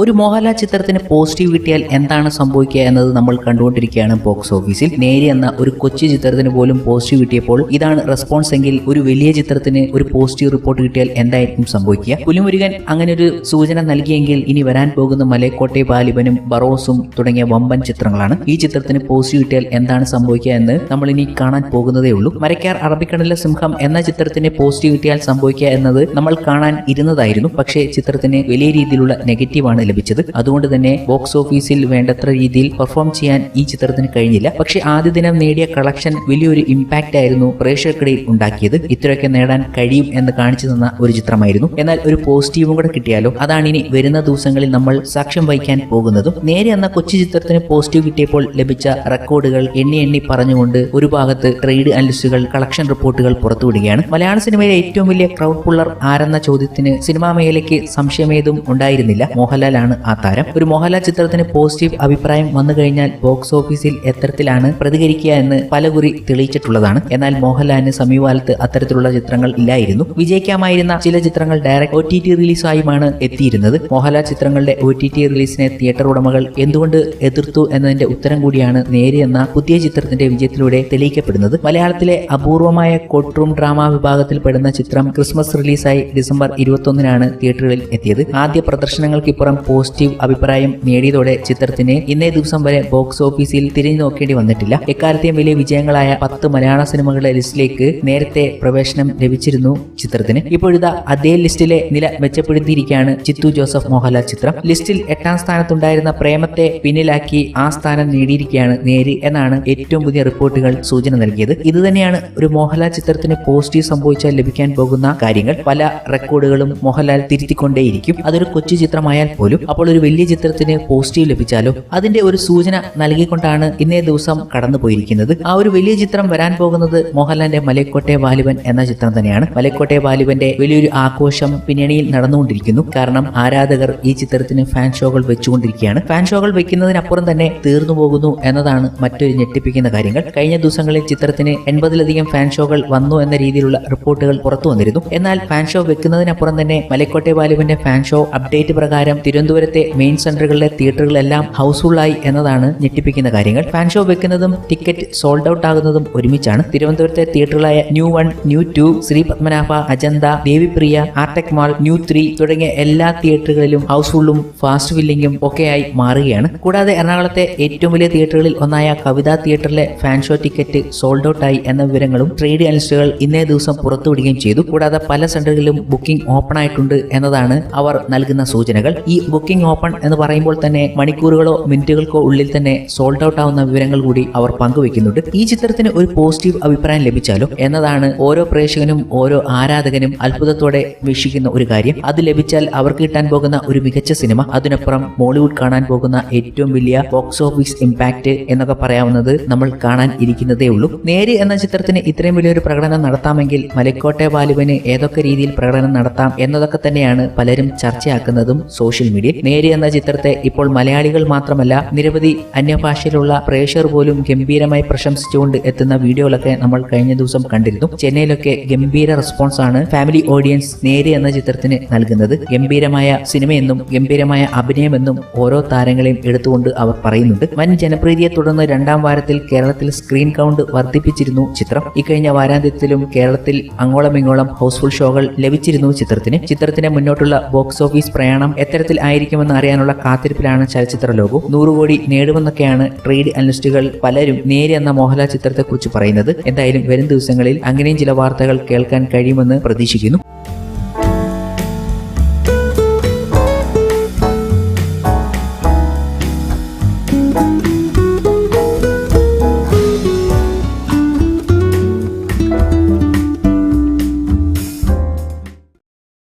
ഒരു മോഹൻലാൽ ചിത്രത്തിന് പോസിറ്റീവ് കിട്ടിയാൽ എന്താണ് സംഭവിക്കുക എന്നത് നമ്മൾ കണ്ടുകൊണ്ടിരിക്കുകയാണ് ബോക്സ് ഓഫീസിൽ നേരി എന്ന ഒരു കൊച്ചു ചിത്രത്തിന് പോലും പോസിറ്റീവ് കിട്ടിയപ്പോൾ ഇതാണ് റെസ്പോൺസ് എങ്കിൽ ഒരു വലിയ ചിത്രത്തിന് ഒരു പോസിറ്റീവ് റിപ്പോർട്ട് കിട്ടിയാൽ എന്തായിരിക്കും സംഭവിക്കുക? പുലിമുരുകൻ അങ്ങനെ ഒരു സൂചന നൽകിയെങ്കിൽ ഇനി വരാൻ പോകുന്ന മലയക്കോട്ടെ ബാലിബനും ബറോസും തുടങ്ങിയ വമ്പൻ ചിത്രങ്ങളാണ്. ഈ ചിത്രത്തിന് പോസിറ്റീവ് കിട്ടിയാൽ എന്താണ് സംഭവിക്കുക എന്ന് നമ്മൾ ഇനി കാണാൻ പോകുന്നതേ ഉള്ളൂ. മരക്കാർ അറബിക്കടലിലെ സിംഹം എന്ന ചിത്രത്തിന് പോസിറ്റീവ് കിട്ടിയാൽ സംഭവിക്കുക എന്നത് നമ്മൾ കാണാൻ ഇരുന്നതായിരുന്നു. പക്ഷേ ചിത്രത്തിന് വലിയ രീതിയിലുള്ള നെഗറ്റീവാണ് ലഭിച്ചത്. അതുകൊണ്ട് തന്നെ ബോക്സ് ഓഫീസിൽ വേണ്ടത്ര രീതിയിൽ പെർഫോം ചെയ്യാൻ ഈ ചിത്രത്തിന് കഴിഞ്ഞില്ല. പക്ഷേ ആദ്യ ദിനം നേടിയ കളക്ഷൻ വലിയൊരു ഇമ്പാക്റ്റ് ആയിരുന്നു പ്രേക്ഷകർക്കിടയിൽ ഉണ്ടാക്കിയത്. ഇത്രയൊക്കെ നേടാൻ കഴിയും എന്ന് കാണിച്ചു തന്ന ഒരു ചിത്രമായിരുന്നു. എന്നാൽ ഒരു പോസിറ്റീവും കൂടെ കിട്ടിയാലോ? അതാണ് ഇനി വരുന്ന ദിവസങ്ങളിൽ നമ്മൾ സാക്ഷ്യം വഹിക്കാൻ പോകുന്നതും. നേരെ എന്ന കൊച്ചു ചിത്രത്തിന് പോസിറ്റീവ് കിട്ടിയപ്പോൾ ലഭിച്ച റെക്കോർഡുകൾ എണ്ണി എണ്ണി പറഞ്ഞുകൊണ്ട് ഒരു ഭാഗത്ത് ട്രേഡ് അനലിസ്റ്റുകൾ കളക്ഷൻ റിപ്പോർട്ടുകൾ പുറത്തുവിടുകയാണ്. മലയാള സിനിമയിലെ ഏറ്റവും വലിയ ക്രൗഡ് പുള്ളർ ആരെന്ന ചോദ്യത്തിന് സിനിമാ മേഖലയ്ക്ക് സംശയമേതും ഉണ്ടായിരുന്നില്ല. മോഹൻലാലാണ് ആ താരം. ഒരു മോഹൻലാൽ ചിത്രത്തിന് പോസിറ്റീവ് അഭിപ്രായം വന്നു കഴിഞ്ഞാൽ ബോക്സ് ഓഫീസിൽ എത്തരത്തിലാണ് പ്രതികരിക്കുക എന്ന് പലകുറി തെളിയിച്ചിട്ടുള്ളതാണ്. എന്നാൽ മോഹൻലാലിന് സമീപകാലത്ത് അത്തരത്തിലുള്ള ചിത്രങ്ങൾ ഇല്ലായിരുന്നു. വിജയിക്കാമായിരുന്ന ചില ചിത്രങ്ങൾ ഡയറക്റ്റ് ഒ ടി ടി റിലീസായുമാണ് എത്തിയിരുന്നത്. മോഹൻലാൽ ചിത്രങ്ങളുടെ ഒ ടി ടി റിലീസിനെ തിയേറ്റർ ഉടമകൾ എന്തുകൊണ്ട് എതിർത്തു എന്നതിന്റെ ഉത്തരം കൂടിയാണ് നേരി എന്ന പുതിയ ചിത്രത്തിന്റെ വിജയത്തിലൂടെ തെളിയിക്കപ്പെടുന്നത്. മലയാളത്തിലെ അപൂർവമായ കോട്ട്റൂം ഡ്രാമ വിഭാഗത്തിൽ പെടുന്ന ചിത്രം ക്രിസ്മസ് റിലീസായി ഡിസംബർ ഇരുപത്തൊന്നിനാണ് തിയേറ്ററുകളിൽ എത്തിയത്. ആദ്യ പ്രദർശനങ്ങൾക്കിപ്പുറം പോസിറ്റീവ് അഭിപ്രായം നേടിയതോടെ ചിത്രത്തിന് ഇന്നേ ദിവസം വരെ ബോക്സ് ഓഫീസിൽ തിരിഞ്ഞു നോക്കേണ്ടി വന്നിട്ടില്ല. എക്കാലത്തെയും വലിയ വിജയങ്ങളായ പത്ത് മലയാള സിനിമകളുടെ ലിസ്റ്റിലേക്ക് നേരത്തെ പ്രവേശനം ലഭിച്ചിരുന്നു ചിത്രത്തിന്. ഇപ്പോഴത്തെ അതേ ലിസ്റ്റിലെ നില മെച്ചപ്പെടുത്തിയിരിക്കുകയാണ് ചിത്തു ജോസഫ് മോഹൻലാൽ ചിത്രം. ലിസ്റ്റിൽ എട്ടാം സ്ഥാനത്തുണ്ടായിരുന്ന പ്രേമത്തെ പിന്നിലാക്കി ആ സ്ഥാനം നേടിയിരിക്കുകയാണ് നേര് എന്നാണ് ഏറ്റവും പുതിയ റിപ്പോർട്ടുകൾ സൂചന നൽകിയത്. ഇത് തന്നെയാണ് ഒരു മോഹൻലാൽ ചിത്രത്തിന് പോസിറ്റീവ് സംഭവിച്ചാൽ ലഭിക്കാൻ പോകുന്ന കാര്യങ്ങൾ. പല റെക്കോർഡുകളും മോഹൻലാൽ തിരുത്തിക്കൊണ്ടേയിരിക്കും. അതൊരു കൊച്ചു ചിത്രമായാൽ പോലും അപ്പോൾ ഒരു വലിയ ചിത്രത്തിന് പോസിറ്റീവ് ലഭിച്ചാലോ? അതിന്റെ ഒരു സൂചന നൽകിക്കൊണ്ടാണ് ഇന്നേ ദിവസം കടന്നു പോയിരിക്കുന്നത്. ആ ഒരു വലിയ ചിത്രം വരാൻ പോകുന്നത് മോഹൻലാലിന്റെ മലയക്കോട്ടെ ബാലിബൻ എന്ന ചിത്രം തന്നെയാണ്. മലയക്കോട്ടെ ബാലിബന്റെ വലിയൊരു ആഘോഷം പിന്നണിയിൽ നടന്നുകൊണ്ടിരിക്കുന്നു. കാരണം ആരാധകർ ഈ ചിത്രത്തിന് ഫാൻ ഷോകൾ വെച്ചുകൊണ്ടിരിക്കുകയാണ്. ഫാൻ ഷോകൾ വെക്കുന്നതിനപ്പുറം തന്നെ തീർന്നു പോകുന്നു എന്നതാണ് മറ്റൊരു ഞെട്ടിപ്പിക്കുന്ന കാര്യങ്ങൾ. കഴിഞ്ഞ ദിവസങ്ങളിൽ ചിത്രത്തിന് എൺപതിലധികം ഫാൻ ഷോകൾ വന്നു എന്ന രീതിയിലുള്ള റിപ്പോർട്ടുകൾ പുറത്തു വന്നിരുന്നു. എന്നാൽ ഫാൻ ഷോ വെക്കുന്നതിനപ്പുറം തന്നെ മലക്കോട്ടെ ബാലുവിന്റെ ഫാൻ ഷോ അപ്ഡേറ്റ് പ്രകാരം തിരുവനന്തപുരത്തെ മെയിൻ സെന്ററുകളിലെ തിയേറ്ററുകളെല്ലാം ഹൗസ്ഫുള്ളായി എന്നതാണ് ഞെട്ടിപ്പിക്കുന്ന കാര്യങ്ങൾ. ഫാൻ ഷോ വെക്കുന്നതും ടിക്കറ്റ് സോൾഡ് ഔട്ട് ആകുന്നതും ഒരുമിച്ചാണ്. തിരുവനന്തപുരത്തെ തിയേറ്ററുകളായ new one new two Sree Padmanabha Ajanta Devipriya Artech mall new three തുടങ്ങിയ എല്ലാ തിയേറ്ററുകളിലും ഹൗസ്ഫുള്ളും ഫാസ്റ്റ് ഫില്ലിങ്ങും ഒക്കെയായി മാറുകയാണ്. കൂടാതെ എറണാകുളത്തെ ഏറ്റവും വലിയ തിയേറ്ററുകളിൽ ഒന്നായ Kavitha തിയേറ്ററിലെ fan show ticket sold out ആയി എന്ന വിവരങ്ങളും ട്രേഡ് അനലിസ്റ്റുകൾ ഇന്നേ ദിവസം പുറത്തുവിടുകയും ചെയ്തു. കൂടാതെ പല സെന്ററുകളിലും ബുക്കിംഗ് ഓപ്പൺ ആയിട്ടുണ്ട് എന്നതാണ് അവർ നൽകുന്ന സൂചനകൾ. ഈ ബുക്കിംഗ് ഓപ്പൺ എന്ന് പറയുമ്പോൾ തന്നെ മണിക്കൂറുകളോ മിനിറ്റുകൾക്കോ ഉള്ളിൽ തന്നെ സോൾഡ് ഔട്ട് ആവുന്ന വിവരങ്ങൾ കൂടി അവർ പങ്കുവെക്കുന്നുണ്ട് ഈ ചിത്രത്തിന് ഒരു പോസിറ്റീവ് അഭിപ്രായം ലഭിച്ചാലോ എന്നതാണ് ഓരോ പ്രേക്ഷകനും ഓരോ ആരാധകനും അത്ഭുതത്തോടെ വീക്ഷിക്കുന്ന ഒരു കാര്യം. അത് ലഭിച്ചാൽ അവർക്ക് കിട്ടാൻ പോകുന്ന ഒരു മികച്ച സിനിമ. അതിനപ്പുറം മോളിവുഡ് കാണാൻ പോകുന്ന ഏറ്റവും വലിയ ബോക്സ് ഓഫീസ് ഇമ്പാക്ട് എന്നൊക്കെ പറയാവുന്നത് നമ്മൾ കാണാൻ ഇരിക്കുന്നതേ ഉള്ളൂ. നേര് എന്ന ചിത്രത്തിന് ഇത്രയും വലിയൊരു പ്രകടനം നടത്താമെങ്കിൽ മലക്കോട്ടെ ബാലുവിന് ഏതൊക്കെ രീതിയിൽ പ്രകടനം നടത്താം എന്നതൊക്കെ തന്നെയാണ് പലരും ചർച്ചയാക്കുന്നതും സോഷ്യൽ മീഡിയയിൽ നേരി എന്ന ചിത്രത്തെ ഇപ്പോൾ മലയാളികൾ മാത്രമല്ല നിരവധി അന്യഭാഷയിലുള്ള പ്രേക്ഷകർ പോലും ഗംഭീരമായി പ്രശംസിച്ചുകൊണ്ട് എത്തുന്ന വീഡിയോകളൊക്കെ നമ്മൾ കഴിഞ്ഞ ദിവസം കണ്ടിരുന്നു. ചെന്നൈയിലൊക്കെ ഗംഭീര റെസ്പോൺസ് ആണ് ഫാമിലി ഓഡിയൻസ് നേരി എന്ന ചിത്രത്തിന് നൽകുന്നത്. ഗംഭീരമായ സിനിമയെന്നും ഗംഭീരമായ അഭിനയമെന്നും ഓരോ താരങ്ങളെയും എടുത്തുകൊണ്ട് അവർ പറയുന്നുണ്ട്. വൻ ജനപ്രീതിയെ തുടർന്ന് രണ്ടാം വാരത്തിൽ കേരളത്തിൽ സ്ക്രീൻ കൗണ്ട് വർദ്ധിപ്പിച്ചിരുന്നു ചിത്രം. ഇക്കഴിഞ്ഞ വാരാന്ത്യത്തിലും കേരളത്തിൽ അങ്ങോളമിങ്ങോളം ഹൗസ്ഫുൾ ഷോകൾ ലഭിച്ചിരുന്നു ചിത്രത്തിന്. ചിത്രത്തിന്റെ മുന്നോട്ടുള്ള ബോക്സ് ഓഫീസ് പ്രയാണം എത്തരത്തിൽ ആയിരിക്കുമെന്ന് അറിയാനുള്ള കാത്തിരിപ്പിലാണ് ചലച്ചിത്ര ലോകവും നൂറ് കോടി നേടുമെന്നൊക്കെയാണ് ട്രേഡ് അനലിസ്റ്റുകൾ പലരും നേരി എന്ന മോഹൻലാൽ ചിത്രത്തെക്കുറിച്ച് പറയുന്നത്. എന്തായാലും വരും ദിവസങ്ങളിൽ അങ്ങനെയും ചില വാർത്തകൾ കേൾക്കാൻ കഴിയുമെന്ന് പ്രതീക്ഷിക്കുന്നു.